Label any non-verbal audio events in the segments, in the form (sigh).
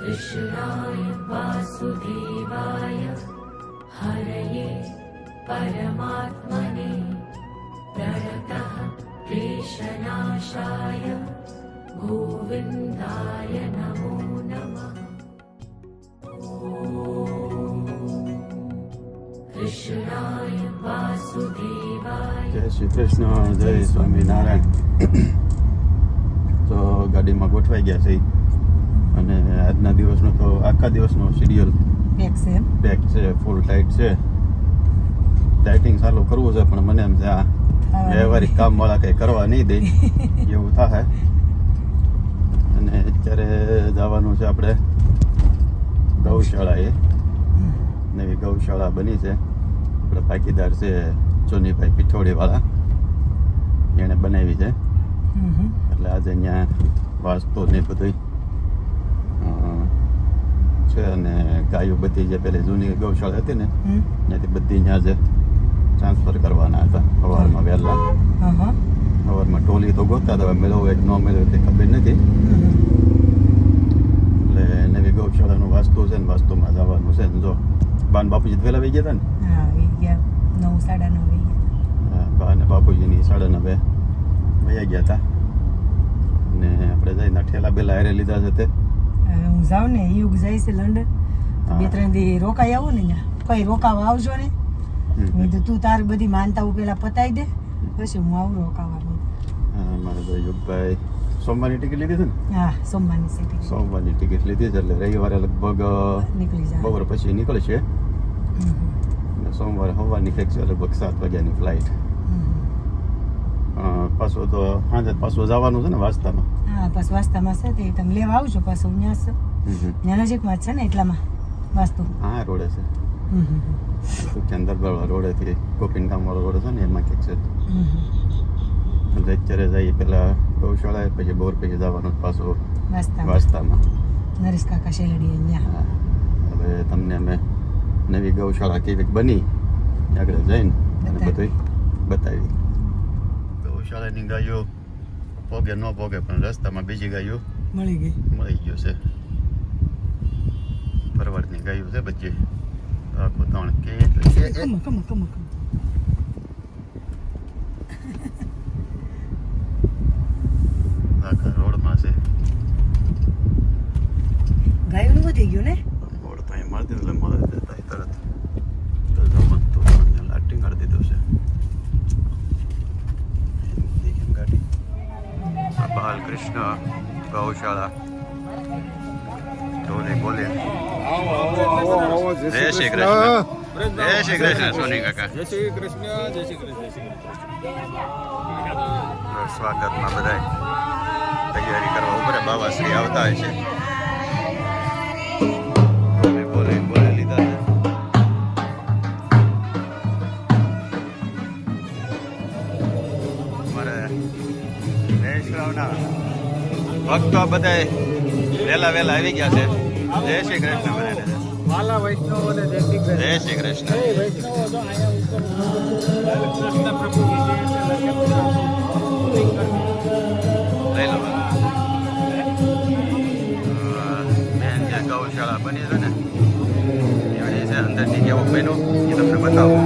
कृष्णाय वासुदेवाय हरये परमात्मने प्रणतः क्लेशनाशाय गोविन्दाय नमो नमः कृष्णाय वासुदेवाय જય શ્રી કૃષ્ણ જય સ્વામિનારાયણ તો ગાડીમાં ગોઠવાઈ ગયા છે અને આજના દિવસનો તો આખા દિવસનો શેડ્યુલ પેક છે. ફૂલ ટાઈટ છે. ટાઈટિંગ સારું કરવું છે પણ મને એમ છે આ વ્યવહારિક કામવાળા કંઈ કરવા નહીં દે. (laughs) એવું થાય. અને અત્યારે જવાનું છે આપણે ગૌશાળા એ નવી ગૌશાળા બની છે. આપણે ભાગીદાર છે ચોનીભાઈ પિઠોડીવાળા એણે બનાવી છે. એટલે આજે અહીંયા વાસ્તુ ને બધું છે અને ગાયો બધી જે પેલી જૂની ગૌશાળા હતી ને ત્યાંથી બધી ત્યાં જે ટ્રાન્સફર કરવાના હતા સવારમાં વહેલા. સવારમાં ટોલી તો ગોતા હતા હવે મેળવો એક ન મેળવો તે ખબર નથી. એટલે નવી ગૌશાળાનું વાસ્તુ છે ને વાસ્તુમાં જવાનું છે ને જો. બાન બાપુજી વહેલા વહી ગયા હતા ને? નવ સાડા નવ હા, બા અને બાપુજીની સાડા નવે વયા ગયા હતા ને આપણે જઈને ઠેલા બેલા હારે લીધા છે તે. હું જાઉં ને યુગ જાય છે લંડન. બે ત્રણ દી રોકાઈ આવું ને કઈ રોકાવા આવજો ને. મેં તો તું તાર બધી માનતાઓ પેલા પતાવી દે. પછી હું આવું રોકાવા હા, મારે તો યુગભાઈ સોમવારની ટિકિટ લીધી છે ને? હા સોમવારની ટિકિટ સોમવારની ટિકિટ લીધી છે એટલે રવિવારે લગભગ નીકળી જાય. બપોર પછી નીકળશે. સોમવારે સવારની છે લગભગ સાત વાગ્યાની ફ્લાઇટ. પાછું તો સાંજે પાછો જવાનું છે ને વાસ્તામાં હા બસ વાસ્તામાં છે તે. તમે લેવા આવજો પાછો ત્યાં છે. ત્યાં નજીકમાં છે ને એટલામાં વાસ્તુ હા રોડે છે. દરબારવાળા રોડેથી ગોપીન ગામવાળો રોડ છે ને એમાં કંઈક છે. અત્યારે જઈએ પેલા ગૌશાળાએ પછી બોર પછી જવાનું પાછું વાસ્તામાં નરેશ કાકા શેલડી અહીંયા હા. હવે તમને અમે નવી ગૌશાળા કેવી બની આગળ જઈને અને. બધું બતાવી ગૌશાળાની ગાયો પોગે ન પોગે પણ રસ્તામાં બીજી ગાયો મળી ગઈ. મળી ગયો છે. ફરવાડની ગાયો છે બધી. આખો ત્રણ કે એટલે. કમ કમ કમ આખા રોડમાં છે. ગાયોનું વધી ગયું ને? રોડ પાસે મળતી એટલે મળે તરત. તો જમત તો લાઇટિંગ કરી દીધું છે. બાલકૃષ્ણ ગૌશાળા. ઢોલે બોલે. જય શ્રી કૃષ્ણ. જય શ્રી કૃષ્ણ સોની કાકા. જય શ્રી કૃષ્ણ જય શ્રી કૃષ્ણ શ્રી સ્વાગતમાં બધાય તૈયારી કરવા ઉપર બાવાશ્રી આવતા હોય છે. વૈષ્ણવના ભક્તો બધાય વહેલા વહેલા આવી ગયા છે. જય શ્રી કૃષ્ણ બધાને. જય શ્રી કૃષ્ણ. લઈ લો જે ગૌશાળા બની છે ને એવડી છે. અંદરથી કેવું બન્યું એ તમને બતાવું.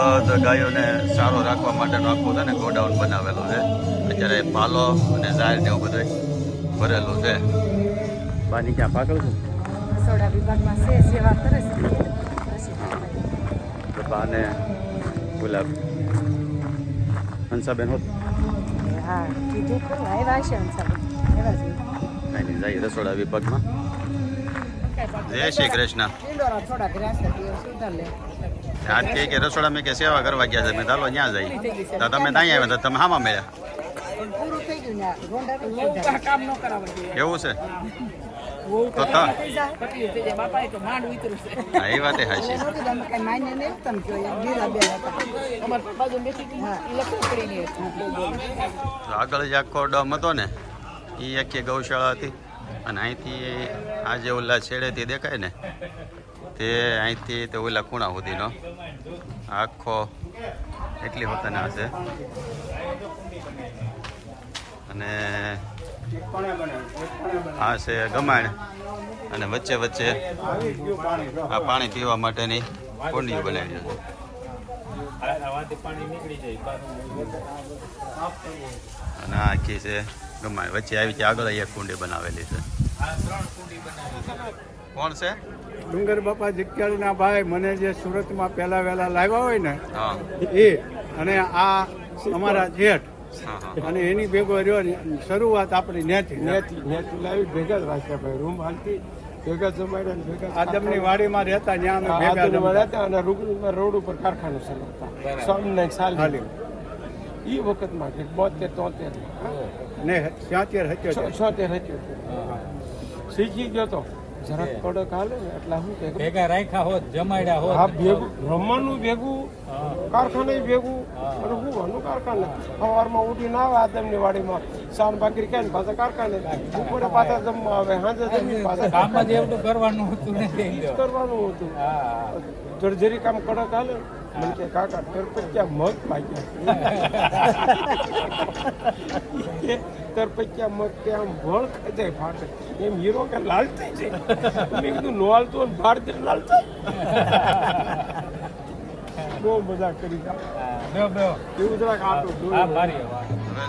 બધા ગાયોને સારો રાખવા માટેનો આખો છે ને ગોડાઉન બનાવેલું છે. અત્યારે પાલો અને ઝાડ ને એવું બધું ભરેલું છે. બાની ક્યાં પાકલ છે? રસોડા વિભાગમાં છે સેવા કરે છે. તો બાને ગુલાબ હંસાબેન હોત હા કીધું ખરું આવ્યા છે અંસાબેન એવા જ કાંઈ નહીં જાય રસોડા વિભાગમાં. જય શ્રી કૃષ્ણ. આજ કે કે રસોડા મેં કે સેવા કરવા ગયા છે. મેં ચાલો ત્યાં જઈ તો તમે ત્યાં આવ્યા તો તમે હામાં મળ્યા? એવું છે? તો તા જાય હા, એ વાતે હાચી. આગળ જે આખો ડમ હતો ને એ આખી ગૌશાળા હતી. અને અહીંથી આ જે ઓલા છેડેથી દેખાય ને તે અહીંથી તે ઓલા ખૂણા સુધીનો. આખો એટલી હોતાના હશે. અને આ છે ગમાણ. અને વચ્ચે વચ્ચે આ પાણી પીવા માટેની કુંડીઓ બનાવી છે. અને આ આખી છે ગમાણ. વચ્ચે આવી છે આગળ એક કુંડી બનાવેલી છે. કોણ છે? ડુંગર બાપા જીત્યાળીના ભાઈ મને જે સુરતમાં પહેલા વહેલા લાવ્યા હોય ને એ અને આ અમારા જેઠ. હા હા. અને એની ભેગો રહ્યો ને શરૂઆત આપણી નેથી. નેથી નેથી લાવી ભેગા જ રાખ્યા ભાઈ. રૂમ હાલતી ભેગા જમાડ્યા ને ભેગા આદમની વાડીમાં રહેતા ત્યાં અમે ભેગા જમાડ્યા અને રૂગણીમાં રોડ ઉપર કારખાનું ચલાવતા. સોમને સાલ. હાલી. એ વખતમાં કે બોતેર તોતેર. ને છોતેર હત્યો છોતેર હત્યો શીખી ગયો તો. જરાક કડક હાલે ને એટલે શું કે ભેગા રાખ્યા હોત જમાડ્યા હોત. આ ભેગું રમવાનું ભેગું કારખાને ભેગું. અને હું વાનું કારખાને સવારમાં ઉઠીને આવે આદમની વાડીમાં. સાન ભાખરી ખાય ને પાછા કારખાને બપોરે પાછા જમવા આવે સાંજે જમી પાછા કામ જ એવું કરવાનું હતું કરવાનું હતું. જર્જરી કામ કડક હાલે મને કે કાકા તરપચ્યા મગ પાક્યા? તરપચ્યા મગ કે આમ ભણ ખાઈ ફાટે. એમ હીરો કે લાલ થઈ જાય મેં કીધું નો હાલતો ને ફાટ દે લાલ થાય બહુ મજા કરી. એવું જરાક આટું. હવે.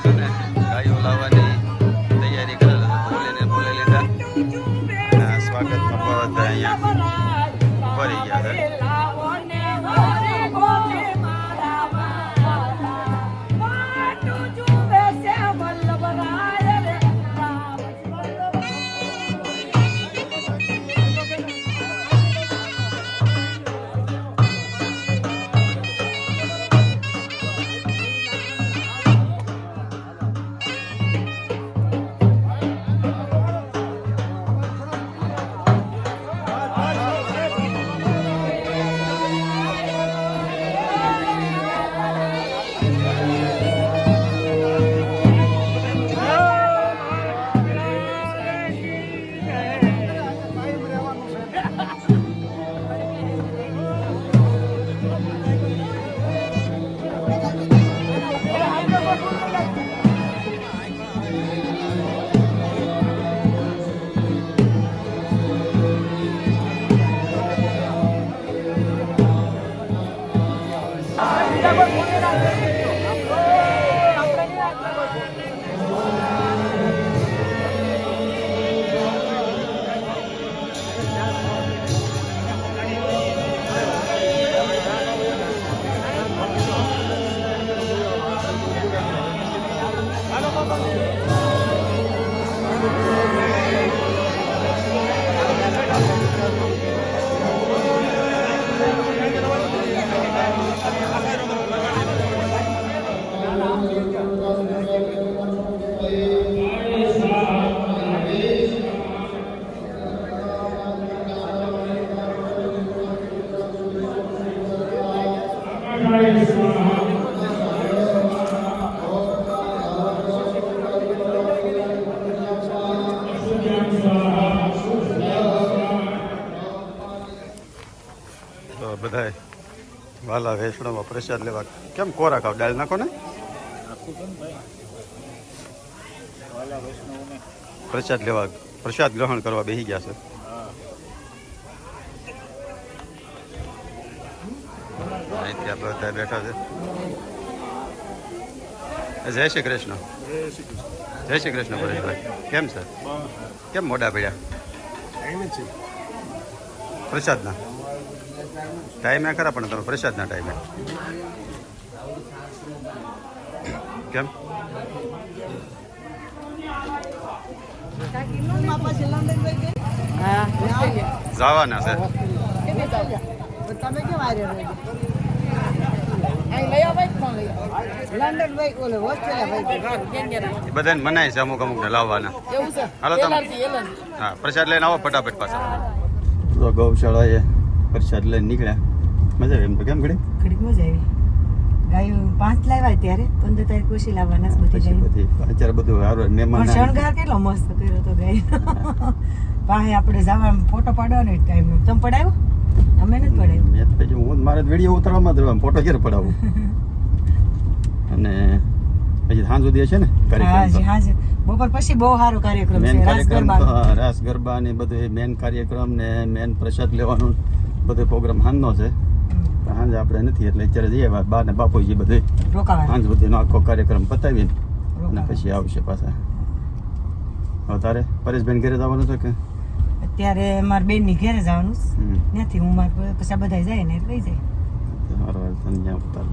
છે ને ગાયો લાવવાની તૈયારી કરેલા છે બોલીને બોલી લીધા. સ્વાગતમાં બધા અહીંયા ફરી ગયા તો વાલા વૈષ્ણવમાં પ્રસાદ લેવા. કેમ કોરા ખાવ? દાળ નાખો ને? પ્રસાદ લેવા. પ્રસાદ ગ્રહણ કરવા બેસી ગયા છે. અહીંથી બધા બેઠા છે. જય શ્રી કૃષ્ણ. જય શ્રી કૃષ્ણ પરેશભાઈ. કેમ છે? કેમ મોડા પડ્યા? પ્રસાદના? ટાઈમે ખરા પણ તમે પ્રસાદના ટાઈમે કેમ? હા જવાના છે. તમે કેમ એ બધાને મનાય છે અમુક અમુક ને લાવવાના હાલો તમે. હા પ્રસાદ લઈને આવો ફટાફટ પાછા. ગૌશાળા ગૌશાળાએ પ્રસાદ લઈને નીકળ્યા. મજા આવી એમ તો કેમ ઘડી ઘડીક મજા આવી. ગાયો પાંચ લાવ્યા ત્યારે પંદર તારીખ પછી લાવવાના બધી બધી અત્યારે બધું સારું મહેમાન શણગાર કેટલો મસ્ત કર્યો તો ગાય. (laughs) પાસે આપણે જવા ફોટો પાડવાનો ટાઈમ તમે પડાવ્યો? અમે નથી પડાવ્યો. મેં પછી હું મારે વીડિયો ઉતારવામાં જ ફોટો ક્યારે પડાવું? (laughs) અને પછી સાંજ સુધી છે ને હા કાર્યક્રમ. બપોર પછી બહુ સારો કાર્યક્રમ છે રાસ ગરબા રાસ ગરબા ને બધું મેન કાર્યક્રમ ને મેન પ્રસાદ લેવાનું. બધો પ્રોગ્રામ હાંજનો છે. સાંજે આપણે નથી એટલે અત્યારે જઈએ બા ને બાપુજી બધું સાંજ સુધીનો આખો કાર્યક્રમ પતાવીને અને પછી આવશે પાછા. હવે તારે પરેશબેન ઘરે જવાનું છે કે? અત્યારે મારા બેનની ઘેરે જવાનું. ત્યાંથી હું મારા પછી બધા જાય ને લઈ જાય. તને ઉતાર